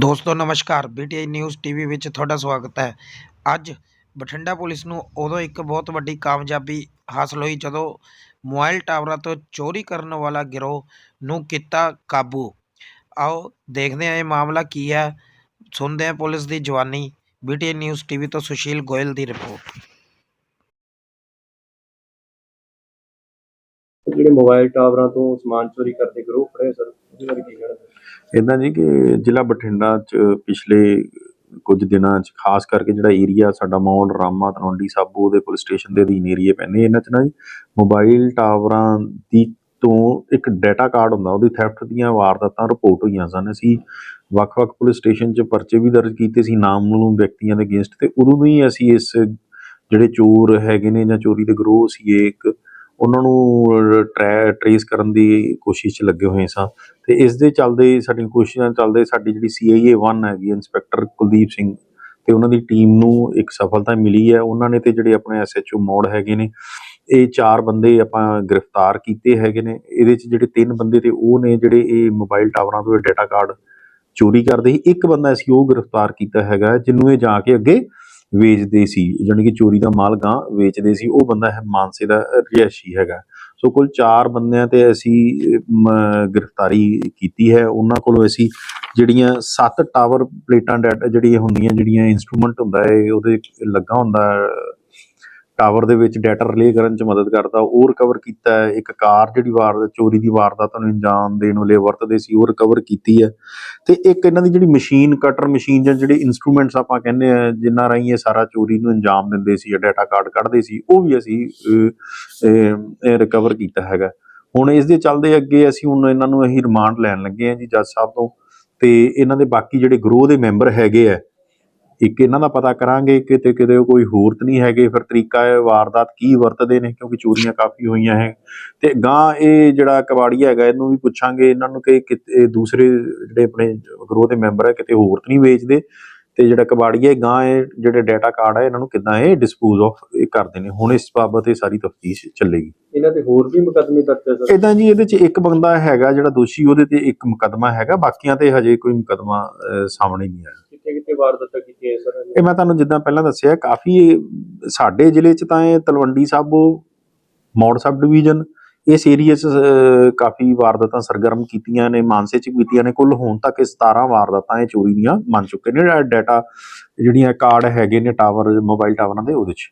ਦੋਸਤੋ, ਨਮਸਕਾਰ। ਬੀਟੀਆਈ news TV ਵਿੱਚ ਤੁਹਾਡਾ ਸਵਾਗਤ ਹੈ। ਅੱਜ ਬਠਿੰਡਾ ਪੁਲਿਸ ਨੂੰ ਉਦੋਂ ਇੱਕ ਬਹੁਤ ਵੱਡੀ ਕਾਮਯਾਬੀ ਹਾਸਲ ਹੋਈ ਜਦੋਂ ਮੋਬਾਈਲ ਟਾਵਰਾਂ ਤੋਂ ਚੋਰੀ ਕਰਨ ਵਾਲਾ ਗਿਰੋਹ ਨੂੰ ਕੀਤਾ ਕਾਬੂ। ਆਓ ਦੇਖਦੇ ਹਾਂ ਇਹ ਮਾਮਲਾ ਕੀ ਹੈ। ਸੁਣਦੇ ਹਾਂ ਪੁਲਿਸ ਦੀ ਜਵਾਨੀ। ਬੀਟੀਆਈ ਨਿਊਜ਼ ਟੀਵੀ ਤੋਂ ਸੁਸ਼ੀਲ ਗੋਇਲ ਦੀ ਰਿਪੋਰਟ। ਜਿਹੜੇ ਮੋਬਾਈਲ ਟਾਵਰਾਂ ਤੋਂ ਸਮਾਨ ਚੋਰੀ ਕਰਦੇ ਗਰੋਹ ਫੜੇ ਸਰ, ਉਹਦੇ ਬਾਰੇ ਕੀ ਕਹਿਣਾ ਇਦਾਂ ਜੀ ਕਿ ਜ਼ਿਲ੍ਹਾ ਬਠਿੰਡਾ ਚ ਪਿਛਲੇ ਕੁਝ ਦਿਨਾਂ ਚ, ਖਾਸ ਕਰਕੇ ਜਿਹੜਾ ਏਰੀਆ ਸਾਡਾ ਮੌੜ ਰਾਮਾ ਤਲਵੰਡੀ ਸਾਬੋ ਦੇ ਪੁਲਿਸ ਸਟੇਸ਼ਨ ਦੇ ਅਧੀਨ ਏਰੀਏ ਪੈਂਦੇ, ਇਹਨਾਂ ਚ ਨਾ ਜੀ ਮੋਬਾਈਲ ਟਾਵਰਾਂ ਦੀ ਤੋਂ ਇੱਕ ਡਾਟਾ ਕਾਰਡ ਹੁੰਦਾ, ਉਹਦੀ ਥੈਫਟ ਦੀਆਂ ਵਾਰਦਾਤਾਂ ਰਿਪੋਰਟ ਹੋਈਆਂ ਸਨ। ਅਸੀਂ ਵੱਖ-ਵੱਖ ਪੁਲਿਸ ਸਟੇਸ਼ਨ ਚ ਪਰਚੇ ਵੀ ਦਰਜ ਕੀਤੇ ਸੀ, ਨਾਮਲੂਮ ਵਿਅਕਤੀਆਂ ਦੇ ਅਗੇਂਸਟ, ਤੇ ਉਦੋਂ ਤੋਂ ਹੀ ਅਸੀਂ ਇਸ ਜਿਹੜੇ ਚੋਰ ਹੈਗੇ ਨੇ ਜਾਂ ਚੋਰੀ ਦੇ ਗਰੋਹ ਸੀ ਇੱਕ ਉਹਨਾਂ ਨੂੰ ਟਰੈ, ਟਰੇਸ ਕਰਨ ਦੀ ਕੋਸ਼ਿਸ਼ 'ਚ ਲੱਗੇ ਹੋਏ ਸਾਂ। ਤੇ ਇਸ ਦੇ ਚੱਲਦੇ ਸਾਡੀਆਂ ਕੋਸ਼ਿਸ਼ਾਂ ਚੱਲਦੇ ਸਾਡੀ ਜਿਹੜੀ ਸੀਆਈਏ 1 ਹੈਗੀ, ਇੰਸਪੈਕਟਰ ਕੁਲਦੀਪ ਸਿੰਘ ਤੇ ਉਹਨਾਂ ਦੀ ਟੀਮ ਨੂੰ ਇੱਕ ਸਫਲਤਾ ਮਿਲੀ ਹੈ। ਉਹਨਾਂ ਨੇ ਤੇ ਜਿਹੜੇ ਆਪਣੇ ਐਸਐਚਓ ਮੋੜ ਹੈਗੇ ਨੇ, ਇਹ ਚਾਰ ਬੰਦੇ ਆਪਾਂ ਗ੍ਰਿਫਤਾਰ ਕੀਤੇ ਹੈਗੇ ਨੇ। ਇਹਦੇ 'ਚ ਜਿਹੜੇ ਤਿੰਨ ਬੰਦੇ ਤੇ ਉਹ ਨੇ ਜਿਹੜੇ ਇਹ ਮੋਬਾਈਲ ਟਾਵਰਾਂ ਤੋਂ ਡਾਟਾ ਕਾਰਡ ਚੋਰੀ ਕਰਦੇ ਸੀ। ਇੱਕ ਬੰਦਾ ਅਸੀਂ ਉਹ ਗ੍ਰਿਫਤਾਰ ਕੀਤਾ ਹੈਗਾ, ਜਿਹਨੂੰ ਇਹ ਜਾ ਕੇ ਅੱਗੇ ਵੇਚਦੇ ਸੀ, ਜਾਣੀ ਕਿ ਚੋਰੀ ਦਾ ਮਾਲ ਗਾਂ ਵੇਚਦੇ ਸੀ, ਉਹ ਬੰਦਾ ਹੈ ਮਾਨਸੇ ਦਾ ਰਿਹਾਇਸ਼ੀ ਹੈਗਾ। ਸੋ ਕੁੱਲ 4 ਬੰਦਿਆਂ ਤੇ ਅਸੀਂ ਗ੍ਰਿਫਤਾਰੀ ਕੀਤੀ ਹੈ। ਉਹਨਾਂ ਕੋਲੋਂ ਅਸੀਂ ਜਿਹੜੀਆਂ 7 ਟਾਵਰ ਪਲੇਟਾਂ ਡਾਟਾ ਜਿਹੜੀਆਂ ਹੁੰਦੀਆਂ, ਜਿਹੜੀਆਂ ਇਨਸਟਰੂਮੈਂਟ ਹੁੰਦਾ ਹੈ, ਉਹਦੇ ਲੱਗਾ ਹੁੰਦਾ ਟਾਵਰ ਦੇ ਵਿੱਚ ਡਾਟਾ ਰਿਲੇ ਕਰਨ ਚ ਮਦਦ ਕਰਦਾ, ਉਹ ਰਿਕਵਰ ਕੀਤਾ ਹੈ। ਇੱਕ ਕਾਰ ਜਿਹੜੀ ਵਾਰਦਾਤ ਚੋਰੀ ਦੀ ਵਾਰਦਾਤ ਨੂੰ ਅੰਜਾਮ ਦੇਣ ਵੇਲੇ ਵਰਤਦੇ ਸੀ, ਉਹ ਰਿਕਵਰ ਕੀਤੀ ਹੈ। ਤੇ ਇੱਕ ਇਹਨਾਂ ਦੀ ਜਿਹੜੀ ਮਸ਼ੀਨ ਕਟਰ ਮਸ਼ੀਨ ਜਾਂ ਜਿਹੜੇ ਇਨਸਟਰੂਮੈਂਟਸ ਆਪਾਂ ਕਹਿੰਦੇ ਆ ਜਿੰਨਾ ਰਾਹੀਂ ਇਹ ਸਾਰਾ ਚੋਰੀ ਨੂੰ ਅੰਜਾਮ ਦਿੰਦੇ ਸੀ ਜਾਂ ਡਾਟਾ ਕਾਰਡ ਕੱਢਦੇ ਸੀ, ਉਹ ਵੀ ਅਸੀਂ ਰਿਕਵਰ ਕੀਤਾ ਹੈਗਾ। ਹੁਣ ਇਸ ਦੇ ਚੱਲਦੇ ਅੱਗੇ ਅਸੀਂ ਹੁਣ ਇਹਨਾਂ ਨੂੰ ਅਸੀਂ ਰਿਮਾਂਡ ਲੈਣ ਲੱਗੇ ਆ ਜੀ ਜੱਜ ਸਾਹਿਬ ਤੋਂ। ਤੇ ਇਹਨਾਂ ਦੇ ਬਾਕੀ ਜਿਹੜੇ ਗਰੋਹ ਦੇ ਮੈਂਬਰ ਹੈਗੇ ਆ ਇੱਕ ਇਹਨਾਂ ਦਾ ਪਤਾ ਕਰਾਂਗੇ ਕਿਤੇ ਕਿਤੇ ਕੋਈ ਹੋਰ ਤਾਂ ਨਹੀਂ ਹੈਗੇ ਫਿਰ ਤਰੀਕਾ ਇਹ ਵਾਰਦਾਤ ਕੀ ਵਰਤਦੇ ਨੇ ਕਿਉਂਕਿ ਚੋਰੀਆਂ ਕਾਫੀ ਹੋਈਆਂ ਹੈ। ਤੇ ਗਾਂ ਇਹ ਜਿਹੜਾ ਕਬਾੜੀ ਹੈਗਾ ਇਹਨੂੰ ਵੀ ਪੁੱਛਾਂਗੇ ਇਹਨਾਂ ਨੂੰ ਕਿ ਕਿਤੇ ਦੂਸਰੇ ਜਿਹੜੇ ਆਪਣੇ ਗਰੋਹ ਦੇ ਮੈਂਬਰ ਹੈ ਕਿਤੇ ਹੋਰ ਤਾਂ ਨਹੀਂ ਵੇਚਦੇ। ਤੇ ਜਿਹੜਾ ਕਬਾੜੀ ਹੈ ਗਾਂ ਇਹ ਜਿਹੜੇ ਡਾਟਾ ਕਾਰਡ ਹੈ ਇਹਨਾਂ ਨੂੰ ਕਿੱਦਾਂ ਇਹ ਡਿਸਪੋਜ਼ ਆਫ ਕਰਦੇ ਨੇ। ਹੁਣ ਇਸ ਬਾਬਤ ਇਹ ਸਾਰੀ ਤਫਤੀਸ਼ ਚੱਲੇਗੀ। ਇਹਨਾਂ ਤੇ ਹੋਰ ਵੀ ਮੁਕੱਦਮੇ ਦਰਜ ਹੈ ਸਰ? ਇਦਾਂ ਜੀ ਇਹਦੇ ਚ ਇੱਕ ਬੰਦਾ ਹੈਗਾ ਜਿਹੜਾ ਦੋਸ਼ੀ ਉਹਦੇ ਤੇ ਇੱਕ ਮੁਕੱਦਮਾ ਹੈਗਾ ਬਾਕੀਆਂ ਤੇ ਹਜੇ ਕੋਈ ਮੁਕੱਦਮਾ ਸਾਹਮਣੇ ਨਹੀਂ ਆਇਆ। ਵਾਰਦਾਤਾਂ ਕੀਤੀਆਂ ਸਰ ਇਹ ਮੈਂ ਤੁਹਾਨੂੰ ਜਿੱਦਾਂ ਪਹਿਲਾਂ ਦੱਸਿਆ, ਕਾਫੀ ਸਾਡੇ ਜ਼ਿਲ੍ਹੇ ਚ ਤਾਂ ਇਹ ਤਲਵੰਡੀ ਸਾਬੋ ਮੌੜ ਸਬ ਡਿਵੀਜ਼ਨ ਇਸ ਏਰੀਆ 'ਚ ਕਾਫੀ ਵਾਰਦਾਤਾਂ ਸਰਗਰਮ ਕੀਤੀਆਂ ਨੇ, ਮਾਨਸੇ 'ਚ ਕੀਤੀਆਂ ਨੇ, ਕੁੱਲ ਹੁਣ ਤੱਕ ਇਹ 17 ਵਾਰਦਾਤਾਂ ਇਹ ਚੋਰੀ ਦੀਆਂ ਮੰਨ ਚੁੱਕੇ ਨੇ ਡਾਟਾ ਜਿਹੜੀਆਂ ਕਾਰਡ ਹੈਗੇ ਨੇ ਟਾਵਰ ਮੋਬਾਈਲ ਟਾਵਰਾਂ ਦੇ, ਉਹਦੇ 'ਚ।